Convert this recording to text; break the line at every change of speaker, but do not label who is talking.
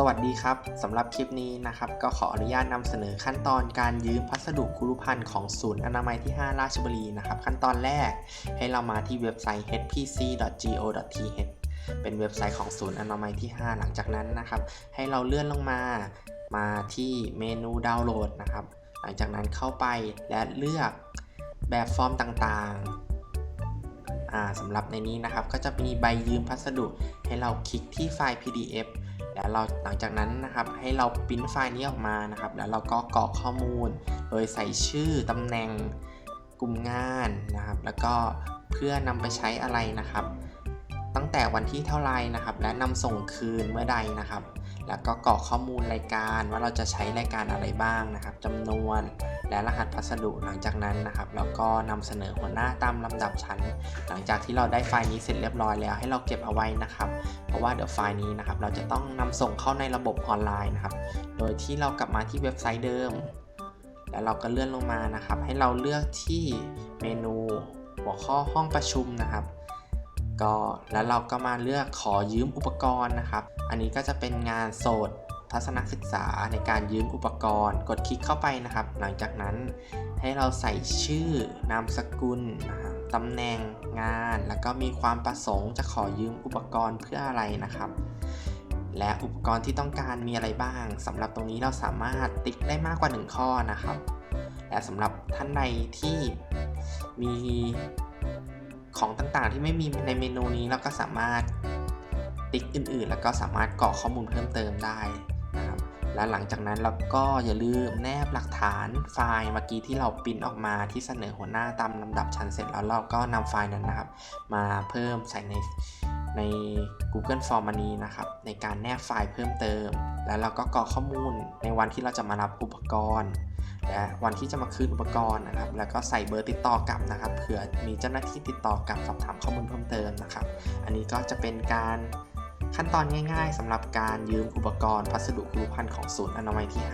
สวัสดีครับสำหรับคลิปนี้นะครับก็ขออนุญาตนำเสนอขั้นตอนการยืมพัสดุคุรุพันธ์ของศูนย์อนามัยที่ 5 ราชบุรีนะครับขั้นตอนแรกให้เรามาที่เว็บไซต์ hpc.go.th เป็นเว็บไซต์ของศูนย์อนามัยที่ 5 หลังจากนั้นนะครับ ให้เราเลื่อนลงมามาที่เมนูดาวน์โหลดนะครับ หลังจากนั้นเข้าไปและเลือกแบบฟอร์มต่างๆสำหรับในนี้นะครับก็จะมีใบยืมพัสดุ ให้เราคลิกที่ไฟล์ PDF แล้วเราหลังจากนั้นนะครับให้เราพิมพ์ไฟล์นี้ออกมานะครับ แล้วเราก็กรอกข้อมูล โดยใส่ชื่อตำแหน่งกลุ่มงานนะครับ แล้วก็เพื่อนำไปใช้อะไรนะครับ ตั้งแต่วันที่เท่าไรนะครับ และนำส่งคืนเมื่อใดนะครับ แล้วก็กรอกข้อมูลรายการว่าเราจะใช้รายการอะไรบ้างนะครับจำนวนและรหัสพัสดุหลังจากนั้นนะครับแล้วก็นำเสนอหัวหน้าตามลำดับชั้น หลังจากที่เราได้ไฟล์นี้เสร็จเรียบร้อยแล้วให้เราเก็บเอาไว้นะครับ เพราะว่าเดี๋ยวไฟล์นี้นะครับเราจะต้องนำส่งเข้าในระบบออนไลน์นะครับ โดยที่เรากลับมาที่เว็บไซต์เดิม แล้วเราก็เลื่อนลงมานะครับ ให้เราเลือกที่เมนูหัวข้อห้องประชุมนะครับ ก็แล้วเราก็มาเลือกขอยืมอุปกรณ์นะครับ อันนี้ก็จะเป็นงานโสดทัศนศึกษาในการยืมอุปกรณ์ กดคลิกเข้าไปนะครับ หลังจากนั้นให้เราใส่ชื่อนามสกุลนะครับตำแหน่งงาน แล้วก็มีความประสงค์จะขอยืมอุปกรณ์เพื่ออะไรนะครับ และอุปกรณ์ที่ต้องการมีอะไรบ้างสำหรับตรงนี้เราสามารถติ๊กได้มากกว่า 1 ข้อนะครับ และสำหรับท่านใดที่มี ของต่างๆ ที่ไม่มีในเมนูนี้เราก็สามารถติ๊กอื่นๆ แล้วก็สามารถกรอกข้อมูลเพิ่มเติมได้นะครับและหลังจากนั้นเราก็อย่าลืมแนบหลักฐานไฟล์เมื่อกี้ที่เราปริ้นออกมาที่เสนอหัวหน้าตามลำดับชั้นเสร็จแล้วเราก็นำไฟล์นั้นนะครับ มาเพิ่มใส่ในใน Google Form อันนี้นะครับ ในการแนบไฟล์เพิ่มเติม แล้วเราก็กรอกข้อมูลในวันที่เราจะมารับอุปกรณ์ และวันที่จะมาคืนอุปกรณ์นะครับ แล้วก็ใส่เบอร์ติดต่อกลับนะครับเผื่อมีเจ้าหน้าที่ติดต่อกลับสอบถามข้อมูลเพิ่มเติมนะครับ อันนี้ก็จะเป็นการขั้นตอนง่าย ๆสำหรับการยืมอุปกรณ์พัสดุครุภัณฑ์ของศูนย์อนามัยที่